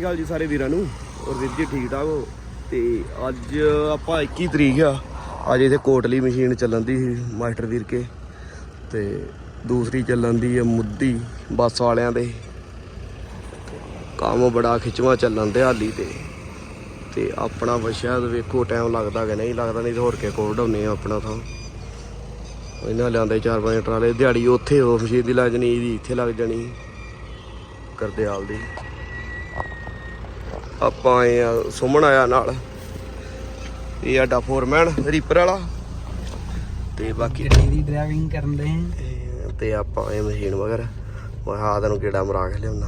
ਸਤਿ ਸ਼੍ਰੀ ਅਕਾਲ ਜੀ ਸਾਰੇ ਵੀਰਾਂ ਨੂੰ। ਔਰ ਵੀਰ ਜੀ ਠੀਕ ਠਾਕ ਹੋ? ਤੇ ਅੱਜ ਆਪਾਂ 21 ਤਰੀਕ ਆ। ਅੱਜ ਇੱਥੇ ਕੋਟਲੀ ਮਸ਼ੀਨ ਚੱਲਣ ਦੀ ਸੀ ਮਾਸਟਰ ਵੀਰ ਕੇ। ਤੇ ਦੂਸਰੀ ਚੱਲਣ ਦੀ ਹੈ ਮੁੱਦੀ ਬੱਸ ਵਾਲਿਆਂ ਦੇ। ਕੰਮ ਬੜਾ ਖਿਚਵਾ ਚੱਲਣ ਤੇ ਹਾਲੀ ਤੇ। ਤੇ ਆਪਣਾ ਵਸ਼ਿਆ ਵੇਖੋ ਟਾਈਮ ਲੱਗਦਾ ਕਿ ਨਹੀਂ ਲੱਗਦਾ, ਨਹੀਂ ਤੇ ਹੋਰ ਕੇ ਕੋਲ ਢਾਉਨੇ ਆ ਆਪਣਾ ਥਾਂ। ਇਹਨਾਂ ਲਿਆਂਦੇ ਚਾਰ ਪੰਜ ਟਰਾਲੇ। ਦਿਹਾੜੀ ਉੱਥੇ ਉਹ ਮਸ਼ੀਨ ਦੀ ਲੱਗ ਜਾਣੀ, ਇਹਦੀ ਇੱਥੇ ਲੱਗ ਜਾਣੀ। ਕਰਦਿਆਲ ਦੀ ਆਪਾਂ ਆਏ ਆ ਸੁਮਨ ਆਇਆ ਨਾਲ। ਇਹ ਸਾਡਾ ਫੋਰਮੈਨ ਰੀਪਰ ਵਾਲਾ। ਤੇ ਬਾਕੀ ਗੱਡੀ ਦੀ ਡਰਾਈਵਿੰਗ ਕਰਨ ਦੇ। ਤੇ- ਆਪਾਂ ਆਏ ਮਸ਼ੀਨ ਵਗੈਰਾ। ਮੈਂ ਹਾਂ ਤੈਨੂੰ ਕਿਹੜਾ ਮਰਾ ਕੇ ਲਿਆਉਣਾ।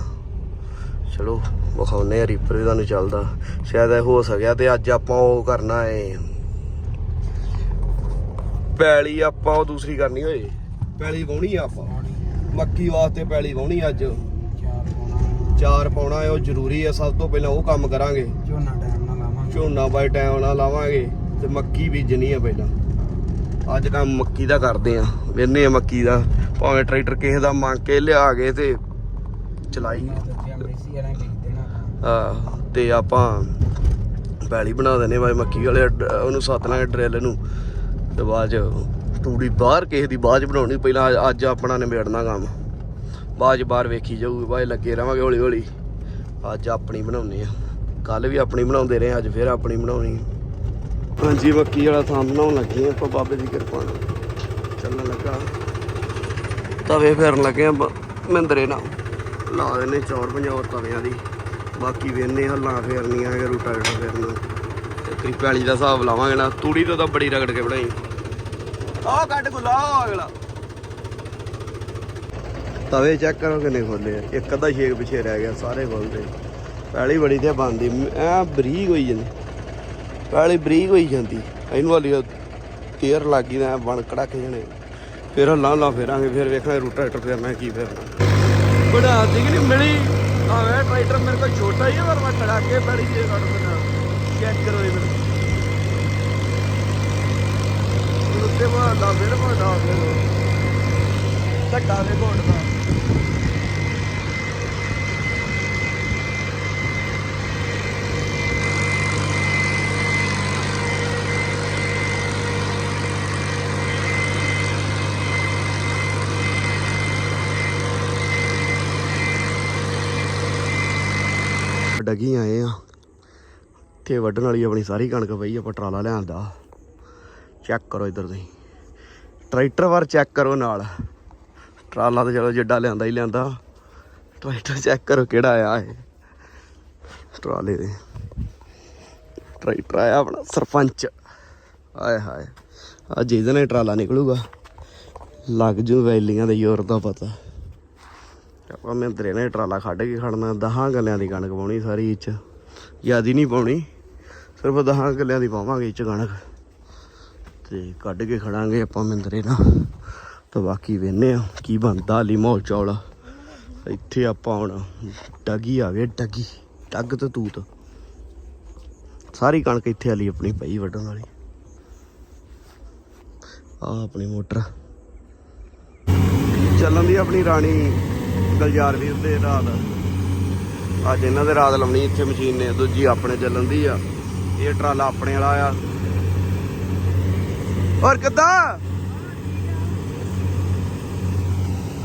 ਚਲੋ ਵਿਖਾਉਨੇ ਆ ਰੀਪਰ ਵੀ ਤੁਹਾਨੂੰ ਚੱਲਦਾ। ਸ਼ਾਇਦ ਇਹ ਹੋ ਸਕਿਆ ਤੇ ਅੱਜ ਆਪਾਂ ਉਹ ਕਰਨਾ ਏ। ਪੈਲੀ ਆਪਾਂ ਉਹ ਦੂਸਰੀ ਕਰਨੀ ਹੋਏ। ਪੈਲੀ ਵਾਉਣੀ ਆ ਆਪਾਂ। ਮੱਕੀ ਵਾਸਤੇ ਪੈਲੀ ਵਾਉਣੀ ਅੱਜ। ਚਾਰ ਪਾਉਣਾ ਉਹ ਜ਼ਰੂਰੀ ਹੈ ਸਭ ਤੋਂ ਪਹਿਲਾਂ ਉਹ ਕੰਮ ਕਰਾਂਗੇ। ਝੋਨਾ ਟਾਈਮ ਨਾਲ ਲਾਵਾਂਗੇ। ਝੋਨਾ ਬਾਈ ਟਾਈਮ ਨਾਲ ਲਾਵਾਂਗੇ ਤੇ ਮੱਕੀ ਬੀਜਣੀ ਆ ਪਹਿਲਾਂ। ਅੱਜ ਕੰਮ ਮੱਕੀ ਦਾ ਕਰਦੇ ਆ ਵੇਨੇ ਆ ਮੱਕੀ ਦਾ। ਭਾਵੇਂ ਟਰੈਕਟਰ ਕਿਸੇ ਦਾ ਮੰਗ ਕੇ ਲਿਆ ਕੇ ਤੇ ਚਲਾਈ। ਆ ਤੇ ਆਪਾਂ ਪੈਲੀ ਬਣਾ ਦਨੇ ਬਾਈ ਮੱਕੀ ਵਾਲੇ ਉਹਨੂੰ ਸੱਤ ਲਾਂਗੇ ਡਰਿੱਲ ਨੂੰ। ਤੇ ਬਾਅਦ ਚ ਤੂੜੀ ਬਾਹਰ ਕਿਸੇ ਦੀ ਬਾਅਦ ਬਣਾਉਣੀ ਪਹਿਲਾਂ ਅੱਜ ਆਪਣਾ ਨਿਬੇੜਨਾ ਕੰਮ। ਬਾਅਦ ਚ ਬਾਹਰ ਵੇਖੀ ਜਾਊਗੀ, ਬਾਅਦ ਲੱਗੇ ਰਵਾਂਗੇ ਹੌਲੀ ਹੌਲੀ। ਅੱਜ ਆਪਣੀ ਬਣਾਉਣੀ ਆ। ਕੱਲ ਵੀ ਆਪਣੀ ਬਣਾਉਂਦੇ ਰਹੇ, ਅੱਜ ਫਿਰ ਆਪਣੀ ਬਣਾਉਣੀ ਹਾਂਜੀ, ਮੱਕੀ ਵਾਲਾ ਥਾਂ ਬਣਾਉਣ ਲੱਗੇ ਆਪਾਂ, ਬਾਬੇ ਦੀ ਕਿਰਪਾ ਨਾਲ। ਚੱਲਣ ਲੱਗਾ। ਤਵੇ ਫੇਰਨ ਲੱਗੇ ਆ ਬ- ਮਹਿੰਦਰੇ ਨਾਲ। ਲਾ ਦੇਣੇ ਚੌਰ ਪੰਜਾਹ ਤਵਿਆਂ ਦੀ। ਬਾਕੀ ਵੇਨੇ ਹੱਲਾਂ ਫੇਰਨੀਆਂ ਕਿ ਰੂਟਾ ਰੂਟਾ ਫੇਰਨਾ ਤੇ ਕਰੀਬ ਦਾ ਹਿਸਾਬ ਲਾਵਾਂਗੇ ਨਾ। ਤੂੜੀ ਤੋਂ ਤਾਂ ਬੜੀ ਰਗੜ ਕੇ ਬਣਾਈ। ਆਹ ਕੱਢ ਗੁਲਾ ਅਗਲਾ। ਤਵੇ ਚੈੱਕ ਕਰੋ ਕਿੰਨੇ ਖੋਲੇ ਆ। ਇੱਕ ਅੱਧਾ ਛੇਕ ਪਿੱਛੇ ਰਹਿ ਗਿਆ, ਸਾਰੇ ਖੋਲਦੇ ਪਹਿਲੀ ਬੜੀ ਤੇ ਬੰਦੀ। ਐ ਬਰੀਕ ਹੋਈ ਜਾਂਦੀ। ਪਹਿਲੀ ਬਰੀਕ ਹੋਈ ਜਾਂਦੀ। ਇਹਨੂੰ ਵਾਲੀ ਤੇਰ ਲੱਗੀ ਨਾ ਬਣ ਕੜਾਕੇ ਜਣੇ। ਫਿਰ ਹੱਲਾਂ ਲਾ ਫੇਰਾਂਗੇ, ਫਿਰ ਵੇਖਾਂਗੇ ਰੂਟਾ ਟਰੈਕਟਰ ਫੇਰਨਾ ਕੀ ਫੇਰਨਾ। ਬਣਾ ਦੀ ਕਿ ਨਹੀਂ ਮਿਲੀ? ਆਵੇ, ਟਰੈਕਟਰ ਮੇਰੇ ਕੋਲ ਛੋਟਾ ਹੀ ਹੈ ਪਰ ਮੈਂ ਕੜਾਕੇ ਬੜੀ ਜੇ ਕੱਢ ਦਿੰਦਾ। ਚੈੱਕ ਕਰੋ ਇਹ ਮੈਨੂੰ। ਉੱਤੇ ਮਾਰਦਾ ਫਿਰ ਮਾਰਦਾ ਫਿਰ। ਧੱਕਾ ਦੇ ਘੋੜ ਡਗੀ ਆਏ ਆ ਤੇ ਵੱਢਣ ਵਾਲੀ ਆਪਣੀ ਸਾਰੀ ਕਣਕ ਪਈ ਆਪਾਂ ਟਰਾਲਾ ਲਿਆਂਦਾ ਚੈੱਕ ਕਰੋ ਇੱਧਰ ਤੁਸੀਂ। ਟਰੈਕਟਰ ਵਾਰ ਚੈੱਕ ਕਰੋ ਨਾਲ। ਟਰਾਲਾ ਤਾਂ ਚਲੋ ਜਿੱਡਾ ਲਿਆਂਦਾ ਹੀ ਲਿਆਂਦਾ। ਟਰੈਕਟਰ ਚੈੱਕ ਕਰੋ ਕਿਹੜਾ ਆਇਆ ਹੈ ਟਰਾਲੇ ਦੇ। ਟਰੈਕਟਰ ਆਇਆ ਆਪਣਾ ਸਰਪੰਚ। ਆਏ ਹਾਏ ਆ ਜਿਹਦੇ ਨਾਲ ਟਰਾਲਾ ਨਿਕਲੂਗਾ। ਲੱਗ ਜੂ ਵੈਲੀਆਂ ਦੇ ਜ਼ੋਰ ਦਾ ਪਤਾ। ਆਪਾਂ ਮਹਿੰਦਰੇ ਨੇ ਟਰਾਲਾ ਕੱਢ ਕੇ ਖੜਨਾ ਦਹਾਂ ਗੱਲਿਆਂ ਦੀ ਕਣਕ ਪਾਉਣੀ ਸਾਰੀ ਇਹ ਚ। ਜਿਆਦੀ ਨਹੀਂ ਪਾਉਣੀ, ਸਿਰਫ ਦਹਾਂ ਗੱਲਿਆਂ ਦੀ ਪਾਵਾਂਗੇ ਇਹ ਚ ਕਣਕ। ਤੇ ਕੱਢ ਕੇ ਖੜਾਂਗੇ ਆਪਾਂ ਮਹਿੰਦਰੇ ਨਾਲ। ਤਾਂ ਬਾਕੀ ਵੇਨੇ ਆ ਕੀ ਬਣਦਾ ਹਾਲੀ ਮਾਹੌਲ ਚੌਲ ਇੱਥੇ ਆਪਾਂ ਹੁਣ ਡਗੀ ਆ ਗਏ, ਡਗੀ। ਡੱਗ ਤੇ ਤੂਤ। ਸਾਰੀ ਕਣਕ ਇੱਥੇ ਹਾਲੀ ਆਪਣੀ ਪਈ ਵੱਢਣ ਵਾਲੀ। ਆ ਆਪਣੀ ਮੋਟਰ। ਚੱਲਣ ਦੀ ਆਪਣੀ ਰਾਣੀ ਗਲਜਾਰ ਵੀਰ ਦੇ ਰਾਤ। ਅੱਜ ਇਹਨਾਂ ਦੇ ਰਾਤ ਲਾਉਣੀ ਇੱਥੇ ਮਸ਼ੀਨ ਨੇ, ਦੂਜੀ ਆਪਣੇ ਚੱਲਣ ਦੀ ਆ। ਇਹ ਟਰਾਲਾ ਆਪਣੇ ਵਾਲਾ ਆ। ਹੋਰ ਕਿੱਦਾਂ?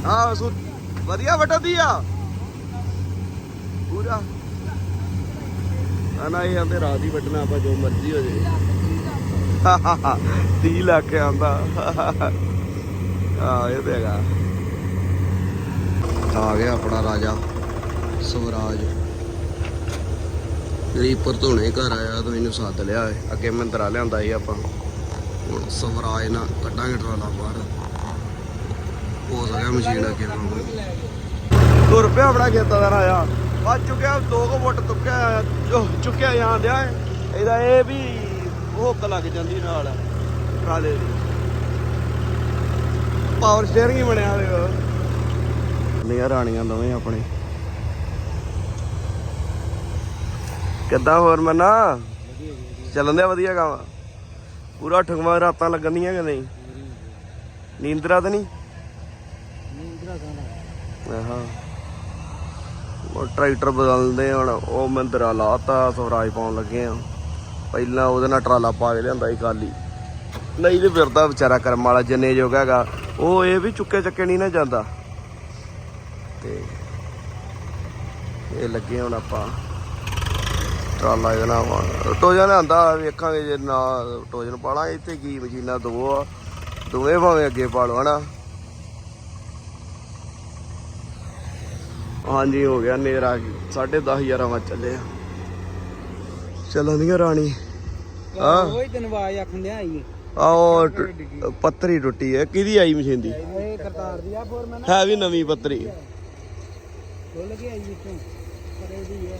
ਆ ਸੂ ਵਧੀਆ ਵਟਦੀ ਆ। ਪੂਰਾ। ਆ ਇਹ ਆਂਦੇ ਰਾਤ ਹੀ ਵੱਟਣਾ, ਆਪਾਂ ਜੋ ਮਰਜ਼ੀ ਹੋ ਜੇ। 30 ਲੱਖ ਆਂਦਾ। ਆ ਇਹ ਤੇ ਹੈਗਾ। ਆ ਗਿਆ ਆਪਣਾ ਰਾਜਾ, ਸਵਰਾਜ। ਰੀਪਰ ਧੋਣੇ ਘਰ ਆਇਆ, ਤਾਂ ਇਹਨੂੰ ਸੱਦ ਲਿਆ ਅੱਗੇ ਮਹਿੰਦਰਾ ਲਿਆਂਦਾ ਸੀ ਆਪਾਂ। ਹੁਣ ਸਵਰਾਜ ਨਾਲ ਕੱਢਾਂਗੇ ਟਰਾਲਾ ਬਾਹਰ। ਹੋ ਸਕਿਆ ਮਸ਼ੀਨ ਅੱਗੇ ਪਾਵਾਂਗੇ ਤੁਰ ਪਿਆ ਬੜਾ ਖੇਤਾਂ ਦਾ ਰਾਜਾ। ਵੱਜ ਚੁੱਕਿਆ, ਦੋ ਕੁ ਫੁੱਟ ਚੁੱਕਿਆ ਚੁ- ਚੁੱਕਿਆ ਜਾਂਦਿਆ ਇਹਦਾ ਇਹ ਵੀ ਹੁੱਕ ਲੱਗ ਜਾਂਦੀ ਨਾਲ ਟਰਾਲੇ ਦੀ। ਪਾਵਰ ਸਟੀਅਰਿੰਗ ਹੀ ਬਣਿਆ ਹੋਇਆ ਨੀਆਂ ਰਾਣੀਆਂ ਦੋਵੇਂ ਆਪਣੇ। ਕਿੱਦਾਂ ਹੋਰ ਮਨਾ? ਚੱਲਣ ਦਿਆ ਵਧੀਆ ਕੰਮ ਪੂਰਾ ਠਗਵਾ ਰਾਤਾਂ ਲੱਗਣੀਆਂ ਕਿ ਨਹੀਂ? ਨੀਂਦਰਾ ਤਾਂ ਨਹੀਂ? ਆਹਾਂ ਉਹ ਟਰੈਕਟਰ ਬਦਲਦੇ ਹੁਣ, ਉਹ ਮਹਿੰਦਰਾ ਲਾਤਾ, ਸਵਰਾਜ ਪਾਉਣ ਲੱਗੇ ਆ ਪਹਿਲਾਂ ਉਹਦੇ ਨਾਲ ਟਰਾਲਾ ਪਾ ਕੇ ਲਿਆਂਦਾ ਸੀ ਕਾਲੀ ਨਹੀਂ ਤੇ ਫਿਰਦਾ ਵਿਚਾਰਾ ਕਰਮ ਵਾਲਾ, ਜਿੰਨੇ ਜੋਗਾ ਹੈਗਾ, ਉਹ ਇਹ ਵੀ ਚੁੱਕੇ ਚੱਕੇ ਨਹੀਂ ਨਾ ਜਾਂਦਾ। ਤੇ ਇਹ ਲੱਗੇ ਹੁਣ ਆਪਾਂ ਟਰਾਲਾ ਇਹਦਾ ਨਾਮ ਟੋਜਨ ਆਂਦਾ ਵੇਖਾਂਗੇ ਜੇ ਨਾ ਟੋਜਨ ਪਾਲਾਂਗੇ ਇੱਥੇ ਕੀ ਮਸ਼ੀਨਾਂ ਦੋ ਆ। ਦੋਵੇਂ ਭਾਵੇਂ ਅੱਗੇ ਪਾ ਲਓ, ਹਨਾ। ਹਾਂਜੀ ਹੋ ਗਿਆ ਨੇਰਾ। 10:30 11 ਵਜੇ ਚੱਲੇ ਆ। ਚੱਲਾਂ ਦੀਆਂ ਰਾਣੀ ਹਾਂ। ਉਹੀ ਦਿਨ ਆਵਾਜ਼ ਆਖੰਦੇ ਆਈ ਆਓ ਪੱਤਰੀ ਟੁੱਟੀ ਹੈ ਕਿਹਦੀ ਆਈ ਮਸ਼ੀਨ ਦੀ? ਇਹ ਕਰਤਾਰ ਦੀ ਆ ਫੋਰ ਮੈਂ ਹੈ ਵੀ ਨਵੀਂ ਪੱਤਰੀ। ਖੁੱਲ ਕੇ ਆਈ ਵਿੱਚੋਂ। ਪਰੇ ਦੀ ਹੈ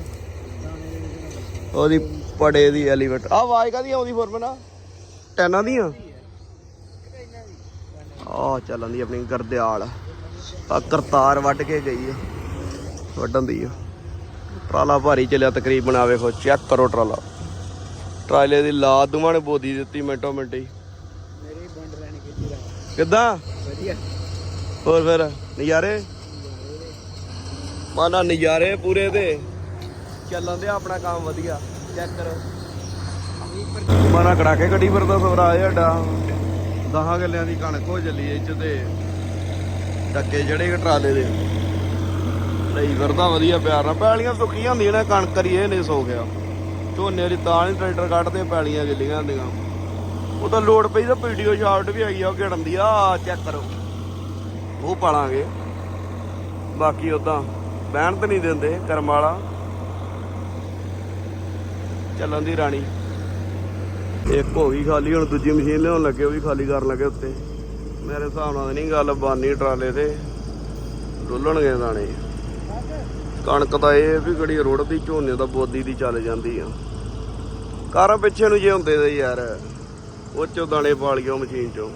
ਦਾਣੇ ਦੇ ਵਿੱਚ ਉਹਦੀ ਪੜੇ ਦੀ ਐਲੀਵੇਟਰ ਆ ਆਵਾਜ਼ ਕਾਦੀ ਆਉਂਦੀ ਫੋਰਮਨ ਆ ਟੈਨਾਂ ਦੀਆਂ? ਆ ਚੱਲਣ ਦੀ ਆਪਣੀ ਗਰਦਿਆਲ। ਆ ਕਰਤਾਰ ਵੱਢ ਕੇ ਗਈ ਆ। ਵੱਢਣ ਦੀ ਆ। ਟਰਾਲਾ ਭਾਰੀ ਚੱਲਿਆ ਤਕਰੀਬਨ ਆ ਵੇਖੋ ਚੈੱਕ ਕਰੋ ਟਰਾਲਾ। ਟਰਾਲੇ ਦੀ ਲਾਦ ਦੁਮਾਂ ਨੇ ਬੋਦੀ ਦਿੱਤੀ ਮਿੰਟੋ ਮਿੰਟੀ ਮੇਰੀ ਬੰਡ ਲੈਣ ਕੇ ਜੀਰਾ ਕਿੱਦਾਂ? ਵਧੀਆ। ਹੋਰ ਫਿਰ ਨਜ਼ਾਰੇ? ਮਾਨਾ ਨਜ਼ਾਰੇ ਪੂਰੇ ਤੇ। ਚੱਲਣ ਦੇ ਆਪਣਾ ਕੰਮ ਵਧੀਆ ਚੈੱਕ ਕਰੋ। ਮਾਨਾ ਕੜਾ ਕੇ ਗੱਡੀ ਫਿਰਦਾ ਸਵਰਾਜ ਸਾਡਾ। ਦਹਾਂ ਗੱਲਿਆਂ ਦੀ ਕਣਕ ਹੋ ਚੱਲੀ ਇਹ ਚ ਤੇ ਟੱਕੇ ਜਿਹੜੇ ਟਰਾਲੇ ਦੇ। ਲਈ ਫਿਰਦਾ, ਵਧੀਆ ਪਿਆਰ ਨਾਲ। ਪੈਲੀਆਂ ਸੁੱਕੀਆਂ ਹੁੰਦੀਆਂ ਨੇ, ਕਣਕ ਕਰੀਏ, ਨਹੀਂ ਸੋ ਗਿਆ। ਝੋਨੇ ਦੀ ਤਾਂ ਨਹੀਂ ਟਰੈਕਟਰ ਕੱਢਦੇ, ਪੈਲੀਆਂ ਗਿੱਲੀਆਂ ਹੁੰਦੀਆਂ। ਉਹ ਤਾਂ ਲੋਡ ਪਈ, ਤਾਂ ਵੀਡੀਓ ਸ਼ਾਟ ਵੀ ਹੈਗੀ ਆ, ਉਹ ਦੀ। ਆ ਚੈੱਕ ਕਰੋ। ਉਹ ਪਾਲਾਂਗੇ। ਬਾਕੀ ਉਦਾਂ ਬਹਿਣ ਤੇ ਨਹੀਂ ਦਿੰਦੇ, ਕਰਮ ਵਾਲਾ। ਚੱਲਣ ਦੀ ਰਾਣੀ। ਇੱਕ ਹੋ ਗਈ ਖਾਲੀ, ਹੁਣ ਦੂਜੀ ਮਸ਼ੀਨ ਲਿਆਉਣ ਲੱਗੇ, ਉਹ ਵੀ ਖਾਲੀ ਕਰਨ ਲੱਗੇ ਉੱਤੇ। ਮੇਰੇ ਹਿਸਾਬ ਨਾਲ ਨਹੀਂ, ਗੱਲ ਬਾਨੀ ਟਰਾਲੇ ਤੇ। ਡੁੱਲਣਗੇ ਦਾਣੇ। ਕਣਕ ਦਾ ਇਹ ਵੀ ਗੜੀ ਰੋੜਦੀ ਝੋਨੇ ਦਾ ਬੋਦੀ ਦੀ ਚੱਲ ਜਾਂਦੀ ਆ। ਕਾਰਾਂ ਪਿੱਛੇ ਨੂੰ ਜੇ ਹੁੰਦੇ ਤੇ ਯਾਰ, ਉਹ ਚੋਂ ਦਾਣੇ ਪਾ ਗਿਆ ਮਸ਼ੀਨ ਚੋਂ।